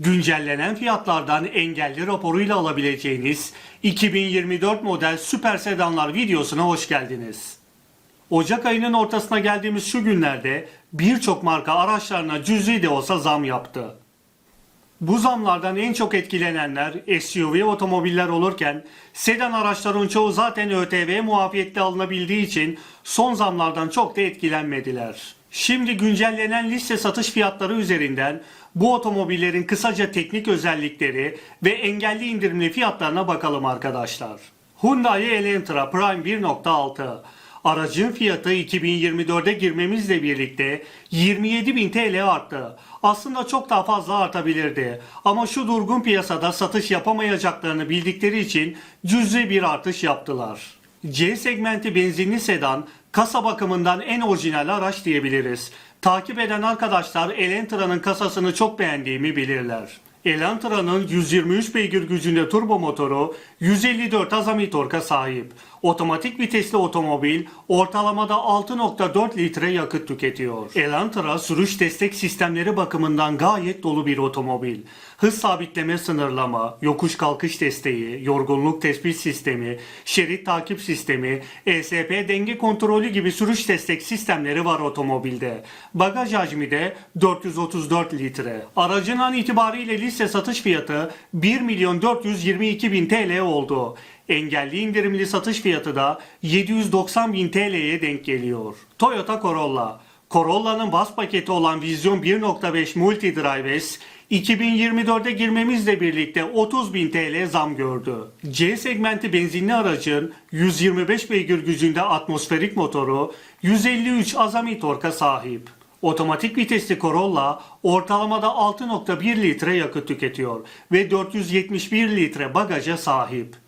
Güncellenen fiyatlardan engelli raporuyla alabileceğiniz 2024 model süper sedanlar videosuna hoş geldiniz. Ocak ayının ortasına geldiğimiz şu günlerde birçok marka araçlarına cüzi de olsa zam yaptı. Bu zamlardan en çok etkilenenler SUV otomobiller olurken sedan araçların çoğu zaten ÖTV muafiyetli alınabildiği için son zamlardan çok da etkilenmediler. Şimdi güncellenen liste satış fiyatları üzerinden bu otomobillerin kısaca teknik özellikleri ve engelli indirimli fiyatlarına bakalım arkadaşlar. Hyundai Elantra Prime 1.6 Aracın fiyatı 2024'e girmemizle birlikte 27.000 TL arttı. Aslında çok daha fazla artabilirdi. Ama şu durgun piyasada satış yapamayacaklarını bildikleri için cüzi bir artış yaptılar. C segmenti benzinli sedan kasa bakımından en orijinal araç diyebiliriz. Takip eden arkadaşlar Elantra'nın kasasını çok beğendiğimi bilirler. Elantra'nın 123 beygir gücünde turbo motoru 154 azami torka sahip. Otomatik vitesli otomobil ortalamada 6.4 litre yakıt tüketiyor. Elantra sürüş destek sistemleri bakımından gayet dolu bir otomobil. Hız sabitleme sınırlama, yokuş kalkış desteği, yorgunluk tespit sistemi, şerit takip sistemi, ESP denge kontrolü gibi sürüş destek sistemleri var otomobilde. Bagaj hacmi de 434 litre. Aracın an itibariyle liste satış fiyatı 1 milyon 422 bin TL oldu. Engelli indirimli satış fiyatı da 790 bin TL'ye denk geliyor. Toyota Corolla Corolla'nın bas paketi olan Vision 1.5 Multi Drive S 2024'e girmemizle birlikte 30 bin TL zam gördü. C segmenti benzinli aracın 125 beygir gücünde atmosferik motoru 153 azami torka sahip. Otomatik vitesli Corolla ortalamada 6.1 litre yakıt tüketiyor ve 471 litre bagaja sahip.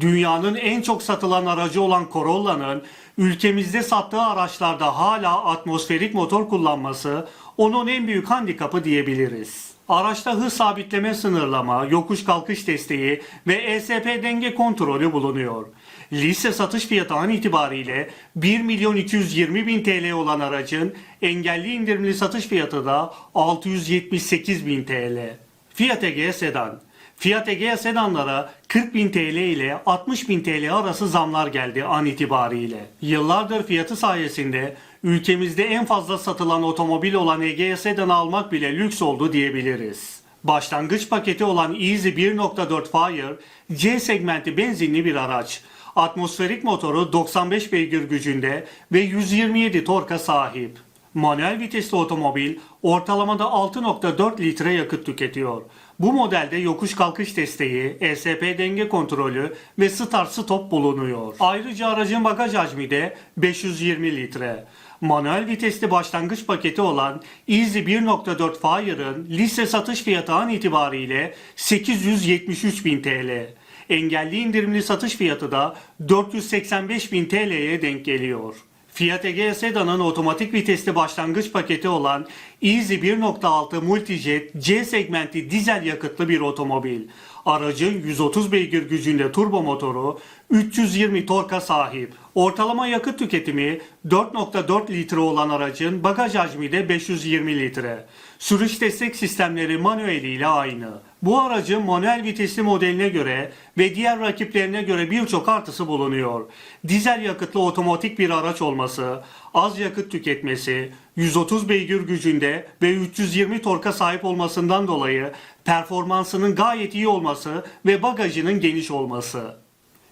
Dünyanın en çok satılan aracı olan Corolla'nın ülkemizde sattığı araçlarda hala atmosferik motor kullanması onun en büyük handikapı diyebiliriz. Araçta hız sabitleme sınırlama, yokuş kalkış desteği ve ESP denge kontrolü bulunuyor. Liste satış fiyatı an itibariyle 1 milyon 220 bin TL olan aracın engelli indirimli satış fiyatı da 678 bin TL. Fiat Egea Sedan Fiat Egea sedanlara 40 bin TL ile 60 bin TL arası zamlar geldi an itibariyle. Yıllardır fiyatı sayesinde ülkemizde en fazla satılan otomobil olan Egea sedanı almak bile lüks oldu diyebiliriz. Başlangıç paketi olan Easy 1.4 Fire C segmenti benzinli bir araç. Atmosferik motoru 95 beygir gücünde ve 127 torka sahip. Manuel vitesli otomobil ortalamada 6.4 litre yakıt tüketiyor. Bu modelde yokuş kalkış desteği, ESP denge kontrolü ve start stop bulunuyor. Ayrıca aracın bagaj hacmi de 520 litre. Manuel vitesli başlangıç paketi olan Easy 1.4 Fire'ın liste satış fiyatı an itibariyle 873 bin TL. Engelli indirimli satış fiyatı da 485 bin TL'ye denk geliyor. Fiat Egea Sedan'ın otomatik vitesli başlangıç paketi olan Easy 1.6 Multijet C segmenti dizel yakıtlı bir otomobil. Aracın 130 beygir gücünde turbo motoru 320 torka sahip. Ortalama yakıt tüketimi 4.4 litre olan aracın bagaj hacmi de 520 litre. Sürüş destek sistemleri manueliyle aynı. Bu aracın manuel vitesli modeline göre ve diğer rakiplerine göre birçok artısı bulunuyor. Dizel yakıtlı otomatik bir araç olması, az yakıt tüketmesi, 130 beygir gücünde ve 320 torka sahip olmasından dolayı performansının gayet iyi olması ve bagajının geniş olması.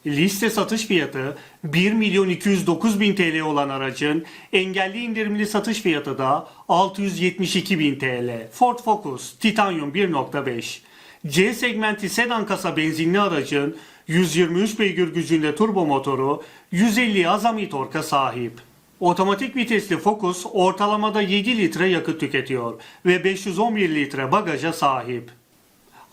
Liste satış fiyatı 1 milyon 209 bin TL olan aracın engelli indirimli satış fiyatı da 672 bin TL. Ford Focus Titanium 1.5 C segmenti sedan kasa benzinli aracın 123 beygir gücünde turbo motoru 150 azami torka sahip. Otomatik vitesli Focus ortalamada 7 litre yakıt tüketiyor ve 511 litre bagaja sahip.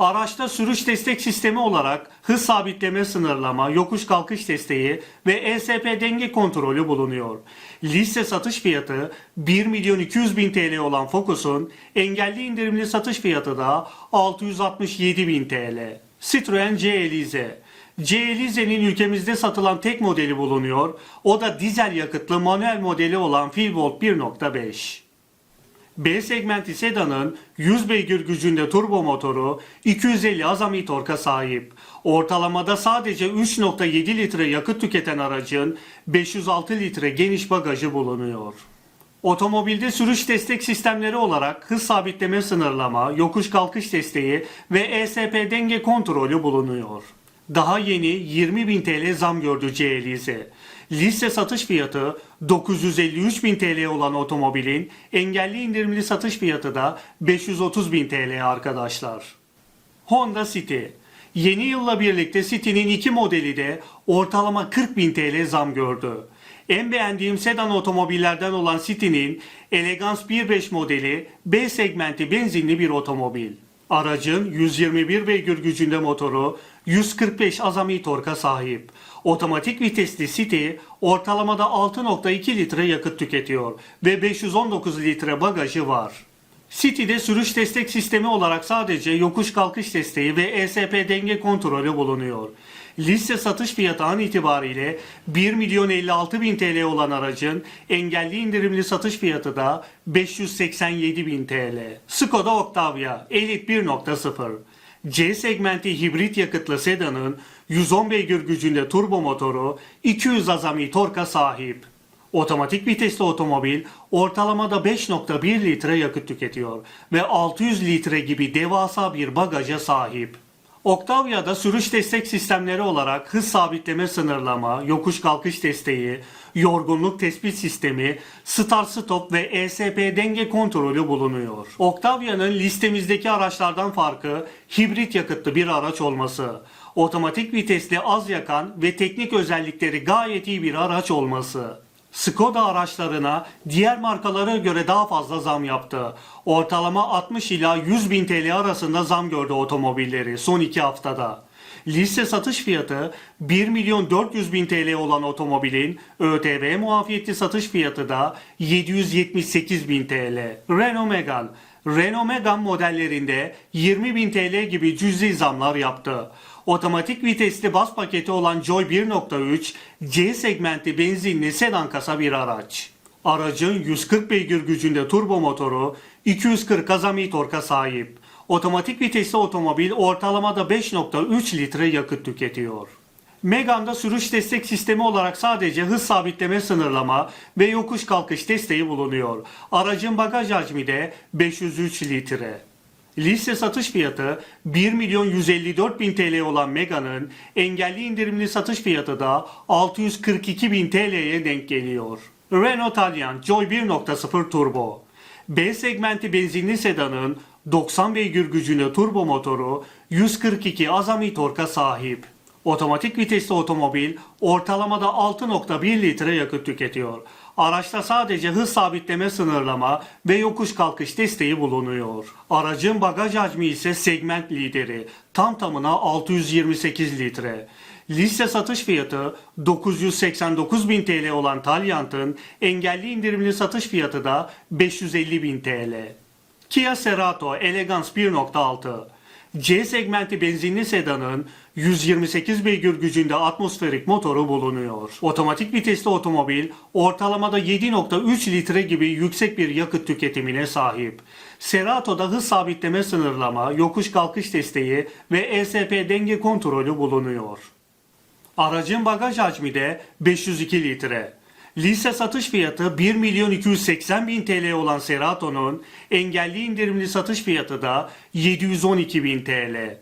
Araçta sürüş destek sistemi olarak hız sabitleme sınırlama, yokuş kalkış desteği ve ESP denge kontrolü bulunuyor. Liste satış fiyatı 1 milyon 200 bin TL olan Focus'un engelli indirimli satış fiyatı da 667 bin TL. Citroen C Elize C Elize'nin ülkemizde satılan tek modeli bulunuyor. O da dizel yakıtlı manuel modeli olan Filvolt 1.5. B segmenti sedanın 100 beygir gücünde turbo motoru 250 azami torka sahip. Ortalamada sadece 3.7 litre yakıt tüketen aracın 506 litre geniş bagajı bulunuyor. Otomobilde sürüş destek sistemleri olarak hız sabitleme sınırlama, yokuş kalkış desteği ve ESP denge kontrolü bulunuyor. Daha yeni 20.000 TL zam gördü C Elize. Liste satış fiyatı 953.000 TL olan otomobilin engelli indirimli satış fiyatı da 530.000 TL arkadaşlar. Honda City. Yeni yılla birlikte City'nin iki modeli de ortalama 40.000 TL zam gördü. En beğendiğim sedan otomobillerden olan City'nin Elegance 1.5 modeli B segmenti benzinli bir otomobil. Aracın 121 beygir gücünde motoru 145 azami torka sahip. Otomatik vitesli City ortalamada 6.2 litre yakıt tüketiyor ve 519 litre bagajı var. City'de sürüş destek sistemi olarak sadece yokuş kalkış desteği ve ESP denge kontrolü bulunuyor. Liste satış fiyatı an itibariyle 1 milyon 56 bin TL olan aracın engelli indirimli satış fiyatı da 587 bin TL. Skoda Octavia Elite 1.0 C segmenti hibrit yakıtlı sedanın 110 beygir gücünde turbo motoru 200 azami torka sahip. Otomatik vitesli otomobil ortalamada 5.1 litre yakıt tüketiyor ve 600 litre gibi devasa bir bagaja sahip. Octavia'da sürüş destek sistemleri olarak hız sabitleme sınırlama, yokuş kalkış desteği, yorgunluk tespit sistemi, start stop ve ESP denge kontrolü bulunuyor. Octavia'nın listemizdeki araçlardan farkı hibrit yakıtlı bir araç olması, otomatik vitesli az yakan ve teknik özellikleri gayet iyi bir araç olması. Skoda araçlarına diğer markalara göre daha fazla zam yaptı. Ortalama 60 ila 100 bin TL arasında zam gördü otomobilleri son 2 haftada. Liste satış fiyatı 1 milyon 400 bin TL olan otomobilin ÖTV muafiyetli satış fiyatı da 778 bin TL. Renault Megane Renault Megane modellerinde 20 bin TL gibi cüzi zamlar yaptı. Otomatik vitesli bas paketi olan Joy 1.3 C segmenti benzinli sedan kasa bir araç. Aracın 140 beygir gücünde turbo motoru 240 azami torka sahip. Otomatik vitesli otomobil ortalamada 5.3 litre yakıt tüketiyor. Megane'da sürüş destek sistemi olarak sadece hız sabitleme sınırlama ve yokuş kalkış desteği bulunuyor. Aracın bagaj hacmi de 503 litre. Liste satış fiyatı 1 milyon 154 bin TL olan Mega'nın engelli indirimli satış fiyatı da 642 bin TL'ye denk geliyor. Renault Taliant Joy 1.0 Turbo B segmenti benzinli sedanın 90 beygir gücüne turbo motoru 142 azami torka sahip. Otomatik vitesli otomobil ortalamada 6.1 litre yakıt tüketiyor. Araçta sadece hız sabitleme sınırlama ve yokuş kalkış desteği bulunuyor. Aracın bagaj hacmi ise segment lideri. Tam tamına 628 litre. Liste satış fiyatı 989 bin TL olan Taliant'ın engelli indirimli satış fiyatı da 550 bin TL. Kia Cerato Elegance 1.6 C segmenti benzinli sedanın 128 beygir gücünde atmosferik motoru bulunuyor. Otomatik vitesli otomobil ortalamada 7.3 litre gibi yüksek bir yakıt tüketimine sahip. Cerato'da hız sabitleme sınırlama, yokuş kalkış desteği ve ESP denge kontrolü bulunuyor. Aracın bagaj hacmi de 502 litre. Liste satış fiyatı 1 milyon 280 bin TL olan Cerato'nun engelli indirimli satış fiyatı da 712 bin TL.